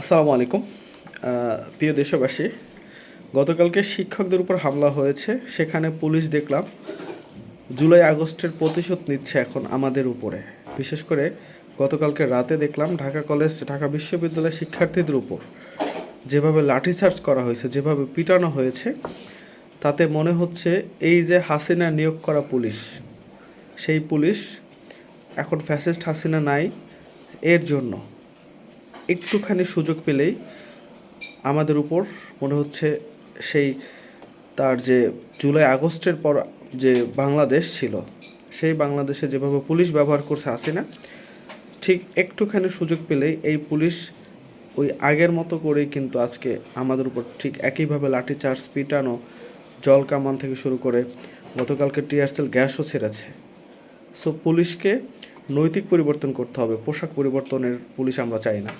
আসসালামু আলাইকুম। প্রিয় দেশবাসী, গতকালকে শিক্ষকদের উপর হামলা হয়েছে, সেখানে পুলিশ দেখলাম জুলাই আগস্টের প্রতিশোধ নিচ্ছে এখন আমাদের উপরে। বিশেষ করে গতকালকে রাতে দেখলাম ঢাকা কলেজ, ঢাকা বিশ্ববিদ্যালয়ের শিক্ষার্থীদের উপর যেভাবে লাঠিচার্জ করা হয়েছে, যেভাবে পিটানো হয়েছে, তাতে মনে হচ্ছে এই যে হাসিনা নিয়োগ করা পুলিশ, সেই পুলিশ এখন ফ্যাসিস্ট হাসিনা নাই, এর জন্য। একটুখানি সুযোগ পেলেই আমাদের উপর মনে হচ্ছে সেই তার যে জুলাই আগস্টের পর যে বাংলাদেশ ছিল, সেই বাংলাদেশে যেভাবে পুলিশ ব্যবহার করছে হাসিনা, ঠিক একটুখানি সুযোগ পেলেই এই পুলিশ ওই আগের মতো করেই কিন্তু আজকে আমাদের উপর ঠিক একইভাবে লাঠিচার্জ পিটানো, জল কামান থেকে শুরু করে গতকালকে টিয়ারসেল গ্যাসও ছেড়েছে। সো পুলিশকে নৈতিক পরিবর্তন করতে হবে, পোশাক পরিবর্তনের পুলিশ আমরা চাই না।